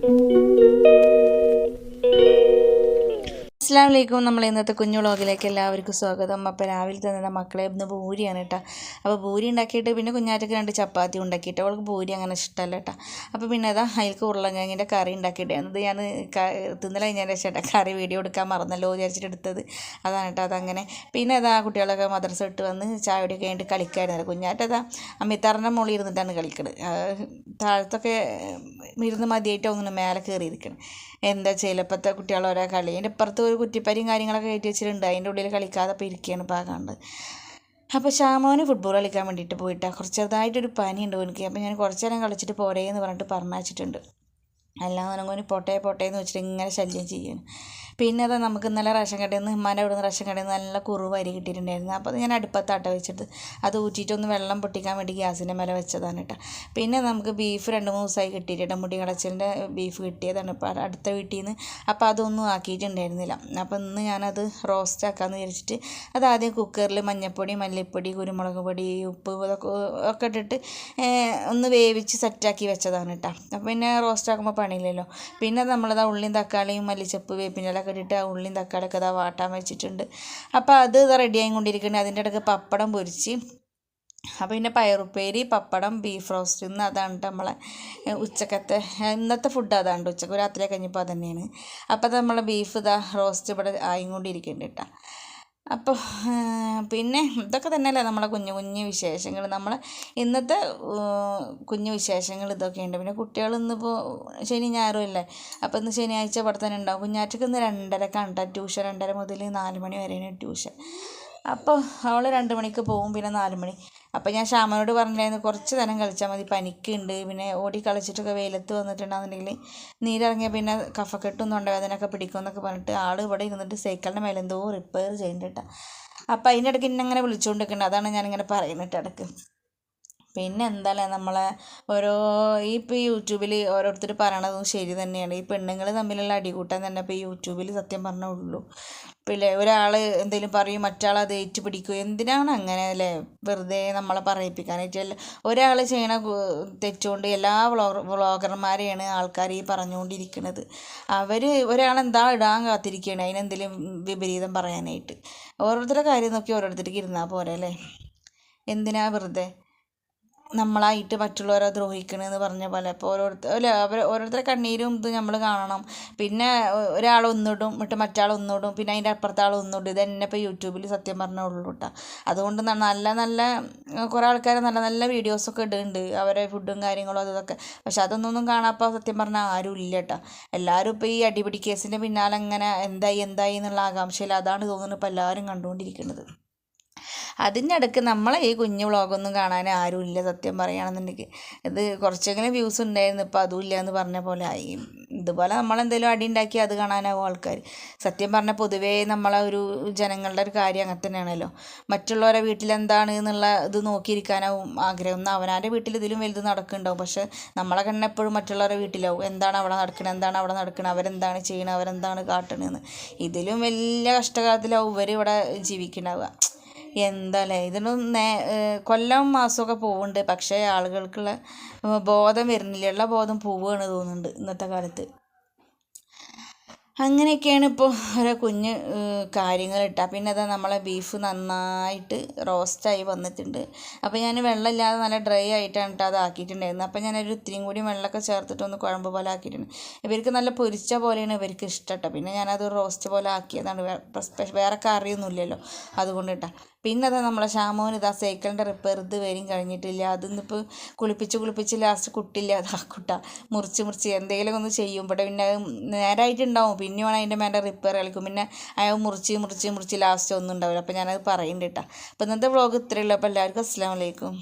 thank you അസ്സാം വലൈക്കും നമ്മൾ ഇന്നത്തെ കുഞ്ഞു വ്ളോഗിലേക്ക് എല്ലാവർക്കും സ്വാഗതം. അപ്പോൾ രാവിലെ തന്നെ മക്കളെ ഇന്ന് പൂരിയാണ് കേട്ടോ. അപ്പോൾ പൂരി ഉണ്ടാക്കിയിട്ട് പിന്നെ കുഞ്ഞാറ്റക്ക് രണ്ട് ചപ്പാത്തി ഉണ്ടാക്കിയിട്ട് അവൾക്ക് പൂരി അങ്ങനെ ഇഷ്ടമല്ല കേട്ടോ. അപ്പോൾ പിന്നെ അതാ അതിൽക്ക് ഉരുളങ്കിഴങ്ങിന്റെ കറി ഉണ്ടാക്കിയിട്ടാണ് അത് ഞാൻ തിന്നല ഞാൻ ചേട്ടാ കറി വീഡിയോ എടുക്കാൻ മറന്നല്ലോ വിചാരിച്ചിട്ട് എടുത്തത്. അതാണ് കേട്ടോ അതങ്ങനെ. പിന്നെ അതാ കുട്ടികളൊക്കെ മദ്രസ ഇട്ട് വന്ന് ചായ ഒക്കെ കഴിഞ്ഞിട്ട് കളിക്കായിരുന്നു. കുഞ്ഞാറ്റതാ അമ്മിത്താറിന്റെ മുകളിൽ ഇരുന്നിട്ടാണ് കളിക്കുന്നത് താഴത്തൊക്കെ ഇരുന്ന് മതിയായിട്ട് ഒന്നും മേലെ കയറിയിരിക്കണം. എന്താ ചിലപ്പോഴത്തെ കുട്ടികൾ ഓരോ കളി. അതിന്റെ ഇപ്പുറത്ത് ഒരു കുറ്റിപ്പരിയും കാര്യങ്ങളൊക്കെ കയറ്റി വെച്ചിട്ടുണ്ട്. അതിന്റെ ഉള്ളിൽ കളിക്കാതെ അപ്പോൾ ഇരിക്കുകയാണ് ഇപ്പോൾ കണ്ട് അപ്പോൾ ഷാമോന് ഫുട്ബോൾ കളിക്കാൻ വേണ്ടിയിട്ട് പോയിട്ടാണ് കുറച്ച് ചെറുതായിട്ടൊരു പനിയുണ്ട് എനിക്ക് അപ്പോൾ ഞാൻ കുറച്ച് നേരം കളിച്ചിട്ട് പോരേ എന്ന് പറഞ്ഞിട്ട് പറഞ്ഞയച്ചിട്ടുണ്ട്. അല്ലാതെ നമുക്ക് പോട്ടെ പോട്ടെ എന്ന് വെച്ചിട്ട് ഇങ്ങനെ ശല്യം ചെയ്യണം പിന്നെ അത് നമുക്ക് ഇന്നലെ റേഷൻ കടയിൽ നിന്ന് ഉമ്മാന്റെ അവിടെ നിന്ന് റേഷൻ കടയിൽ നിന്ന് നല്ല കുറവ് അരി കിട്ടിയിട്ടുണ്ടായിരുന്നു. അപ്പോൾ അത് ഞാൻ അടുപ്പത്താട്ട വെച്ചിട്ട് അത് ഊറ്റിയിട്ടൊന്ന് വെള്ളം പൊട്ടിക്കാൻ വേണ്ടി ഗ്യാസിന്റെ മേലെ വെച്ചതാണ് കേട്ടോ. പിന്നെ നമുക്ക് ബീഫ് രണ്ട് മൂന്ന് ദിവസമായി കിട്ടിയിട്ട് മുടി കടച്ചിലിന്റെ ബീഫ് കിട്ടിയതാണ് ഇപ്പോൾ അടുത്ത വീട്ടിൽ നിന്ന്. അപ്പോൾ അതൊന്നും ആക്കിയിട്ടുണ്ടായിരുന്നില്ല. അപ്പോൾ ഇന്ന് ഞാനത് റോസ്റ്റ് ആക്കാമെന്ന് വിചാരിച്ചിട്ട് അത് ആദ്യം കുക്കറിൽ മഞ്ഞൾപ്പൊടി മല്ലിപ്പൊടി കുരുമുളക് പൊടി ഉപ്പ് ഇതൊക്കെ ഒക്കെ ഇട്ടിട്ട് ഒന്ന് വേവിച്ച് സെറ്റാക്കി വെച്ചതാണ് കേട്ടോ. അപ്പോൾ പിന്നെ റോസ്റ്റ് ആക്കുമ്പോൾ പണിയില്ലല്ലോ. പിന്നെ നമ്മളത് ഉള്ളിയും തക്കാളിയും മല്ലിച്ചപ്പ് വേപ്പിന്റെ ഇലക്കെ ഇട്ടിട്ട് ആ ഉള്ളിയും തക്കാളിയൊക്കെ ഇതാ വാട്ടാൻ വെച്ചിട്ടുണ്ട്. അപ്പോൾ അത് ഇതാ റെഡി ആയിക്കൊണ്ടിരിക്കുന്നുണ്ട്. അതിന്റെ ഇടയ്ക്ക് പപ്പടം പൊരിച്ച്. അപ്പോൾ പിന്നെ പയറുപ്പേരി പപ്പടം ബീഫ് റോസ്റ്റ് ഇന്ന് അതാണ് നമ്മളെ ഉച്ചക്കത്തെ ഇന്നത്തെ ഫുഡ് അതാണ് ഉച്ചയ്ക്ക്. രാത്രി കഴിഞ്ഞപ്പോൾ അത് തന്നെയാണ് അപ്പോൾ നമ്മളെ ബീഫ് ഇതാ റോസ്റ്റ് ഇവിടെ ആയിക്കൊണ്ടിരിക്കുന്നുണ്ട് കേട്ടോ അപ്പോൾ പിന്നെ ഇതൊക്കെ തന്നെയല്ലേ നമ്മളെ കുഞ്ഞു കുഞ്ഞു വിശേഷങ്ങൾ. നമ്മൾ ഇന്നത്തെ കുഞ്ഞു വിശേഷങ്ങൾ ഇതൊക്കെയുണ്ട് പിന്നെ കുട്ടികൾ ഇന്നിപ്പോൾ ശനി ഞായറും ഇല്ലേ? അപ്പോൾ ഇന്ന് ശനിയാഴ്ച ഇവിടെ തന്നെ ഉണ്ടാവും. കുഞ്ഞാറ്റക്ക് ഇന്ന് രണ്ടരക്കാണ് കേട്ടോ ട്യൂഷൻ. രണ്ടര മുതൽ നാല് മണി വരെയാണ് ട്യൂഷൻ. അപ്പോൾ അവൾ രണ്ട് മണിക്ക് പോകും പിന്നെ നാല് മണി. അപ്പോൾ ഞാൻ ശ്യാമനോട് പറഞ്ഞില്ലായിരുന്നു കുറച്ച് നേരം കളിച്ചാൽ മതി പനിക്കുണ്ട് പിന്നെ ഓടി കളിച്ചിട്ടൊക്കെ വെയിലത്ത് വന്നിട്ടുണ്ടെന്നുണ്ടെങ്കിൽ നീരിറങ്ങിയാൽ പിന്നെ കഫക്കെട്ടും തൊണ്ടവേദനയൊക്കെ പിടിക്കും എന്നൊക്കെ പറഞ്ഞിട്ട് ആൾ ഇവിടെ ഇരുന്നിട്ട് സൈക്കിളിന്റെ മേലെ എന്തോ റിപ്പയർ ചെയ്യുന്നുണ്ട് അപ്പോൾ അതിന്റെ ഇടയ്ക്ക് ഇന്നെ അങ്ങനെ അതാണ് ഞാനിങ്ങനെ പറയുന്നിട്ട് ഇടയ്ക്ക്. പിന്നെ എന്താല്ലേ നമ്മളെ ഓരോ ഈ ഇപ്പോൾ യൂട്യൂബിൽ ഓരോരുത്തർ പറയണതും ശരി തന്നെയാണ്. ഈ പെണ്ണുങ്ങൾ തമ്മിലുള്ള അടികൂട്ടം തന്നെ ഇപ്പോൾ യൂട്യൂബിൽ സത്യം പറഞ്ഞേ ഉള്ളൂ പിന്നെ ഒരാൾ എന്തെങ്കിലും പറയും മറ്റാൾ അത് ഏറ്റുപിടിക്കും? എന്തിനാണ് അങ്ങനെ അല്ലേ വെറുതെ നമ്മളെ പറയിപ്പിക്കാനായിട്ട് ഒരാൾ ചെയ്യണ തെറ്റുകൊണ്ട് എല്ലാ വ്ളോഗർ വ്ളോഗർമാരെയാണ് ആൾക്കാർ ഈ പറഞ്ഞുകൊണ്ടിരിക്കുന്നത് അവർ ഒരാളെന്താ ഇടാൻ കാത്തിരിക്കുകയാണ് അതിനെന്തെങ്കിലും വിപരീതം പറയാനായിട്ട്. ഓരോരുത്തരുടെ കാര്യം നോക്കി ഓരോരുത്തർക്ക് ഇരുന്നാൽ പോരെ അല്ലേ എന്തിനാ വെറുതെ? നമ്മളായിട്ട് മറ്റുള്ളവരെ ദ്രോഹിക്കണമെന്ന് പറഞ്ഞ പോലെ. അപ്പോൾ ഓരോരുത്തർ അല്ല? അവർ ഓരോരുത്തരുടെ കണ്ണീരും ഇത് നമ്മൾ കാണണം. പിന്നെ ഒരാൾ ഒന്നിടും എന്നിട്ട് മറ്റാൾ ഒന്നിടും പിന്നെ അതിന്റെ അപ്പുറത്തെ ആൾ ഒന്നിടും. ഇത് തന്നെ ഇപ്പോൾ യൂട്യൂബിൽ സത്യം പറഞ്ഞേ ഉള്ളൂ കേട്ടോ അതുകൊണ്ട് നല്ല നല്ല കുറേ ആൾക്കാർ നല്ല നല്ല വീഡിയോസൊക്കെ ഇടുന്നുണ്ട്. അവരെ ഫുഡും കാര്യങ്ങളും അതൊക്കെ പക്ഷേ പക്ഷെ അതൊന്നും കാണാപ്പോൾ സത്യം പറഞ്ഞാൽ ആരും ഇല്ല കേട്ടോ എല്ലാവരും ഇപ്പോൾ ഈ അടിപിടി കേസിന്റെ പിന്നാലെ അങ്ങനെ എന്തായി എന്തായി എന്നുള്ള ആകാംക്ഷയിൽ അതാണ് തോന്നുന്നത്. ഇപ്പോൾ എല്ലാവരും കണ്ടുകൊണ്ടിരിക്കുന്നത്. അതിന്റെ ഇടയ്ക്ക് നമ്മളെ ഈ കുഞ്ഞു വ്ളോഗൊന്നും കാണാൻ ആരും ഇല്ല സത്യം പറയുകയാണെന്നുണ്ടെങ്കിൽ. ഇത് കുറച്ചെങ്കിലും വ്യൂസ് ഉണ്ടായിരുന്നു ഇപ്പോൾ അതും ഇല്ല എന്ന് പറഞ്ഞ പോലെ ആയി. ഇതുപോലെ നമ്മളെന്തെങ്കിലും അടി ഉണ്ടാക്കി അത് കാണാനാവും ആൾക്കാർ സത്യം പറഞ്ഞാൽ പൊതുവേ നമ്മളെ ഒരു ജനങ്ങളുടെ ഒരു കാര്യം അങ്ങനെ തന്നെയാണല്ലോ. മറ്റുള്ളവരെ വീട്ടിലെന്താണ് എന്നുള്ള ഇത് നോക്കിയിരിക്കാനാവും ആഗ്രഹം. എന്നാൽ അവനാന്റെ വീട്ടിൽ ഇതിലും വലുത് നടക്കുന്നുണ്ടാവും. പക്ഷെ നമ്മളെ കണ്ണെപ്പോഴും മറ്റുള്ളവരുടെ വീട്ടിലാവും. എന്താണ് അവിടെ നടക്കുന്നത് എന്താണ് അവിടെ നടക്കുന്നത് അവരെന്താണ് ചെയ്യണത് അവരെന്താണ് കാട്ടണതെന്ന് ഇതിലും വലിയ കഷ്ടകാലത്തിലാവും ഇവർ ഇവിടെ ജീവിക്കുന്നുണ്ടാവുക എന്താല്ലേ ഇതിനും നേ കൊല്ലം മാസമൊക്കെ പോവുന്നുണ്ട് പക്ഷേ ആളുകൾക്കുള്ള ബോധം വരുന്നില്ല. ഉള്ള ബോധം പോവുകയാണ് തോന്നുന്നുണ്ട് ഇന്നത്തെ കാലത്ത്. അങ്ങനെയൊക്കെയാണ് ഇപ്പോൾ ഓരോ കുഞ്ഞ് കാര്യങ്ങൾ ഇട്ടാൽ പിന്നെ അതാ നമ്മളെ ബീഫ് നന്നായിട്ട് റോസ്റ്റായി വന്നിട്ടുണ്ട്. അപ്പോൾ ഞാൻ വെള്ളമില്ലാതെ നല്ല ഡ്രൈ ആയിട്ടാണ് കേട്ടോ അത് ആക്കിയിട്ടുണ്ടായിരുന്നത് അപ്പോൾ ഞാനൊരു ഇത്തിരിയും കൂടി വെള്ളമൊക്കെ ചേർത്തിട്ടൊന്ന് കുഴമ്പ് പോലെ ആക്കിയിട്ടുണ്ട്. ഇവർക്ക് നല്ല പൊരിച്ച പോലെയാണ് ഇവർക്ക് ഇഷ്ടം കേട്ടോ പിന്നെ ഞാനത് റോസ്റ്റ് പോലെ ആക്കിയതാണ്. വേറെ കറിയൊന്നുമില്ലല്ലോ അതുകൊണ്ട് കേട്ടോ പിന്നെ അതാ നമ്മളെ ഷാമോൻ ഇതാ സൈക്കിളിന്റെ റിപ്പയർ ഇത് വരും കഴിഞ്ഞിട്ടില്ല. അതിന്നിപ്പോൾ കുളിപ്പിച്ച് കുളിപ്പിച്ച് ലാസ്റ്റ് കുട്ടില്ല അതാ കുട്ട മുറിച്ച് മുറിച്ച് എന്തെങ്കിലും ഒന്ന് ചെയ്യും ഇവിടെ പിന്നെ നേരായിട്ടുണ്ടാവും. പിന്നെ വേണം അതിന്റെ മേലെ റിപ്പയർ കളിക്കും. പിന്നെ അയാൾ മുറിച്ച് മുറിച്ച് മുറിച്ച് ലാസ്റ്റ് ഒന്നും ഉണ്ടാവില്ല. അപ്പോൾ ഞാനത് പറയുന്നുണ്ട് കേട്ടോ അപ്പോൾ ഇന്നത്തെ വ്ളോഗ് ഇത്രയേ ഉള്ളൂ. അപ്പോൾ എല്ലാവർക്കും അസ്സാം വലൈക്കും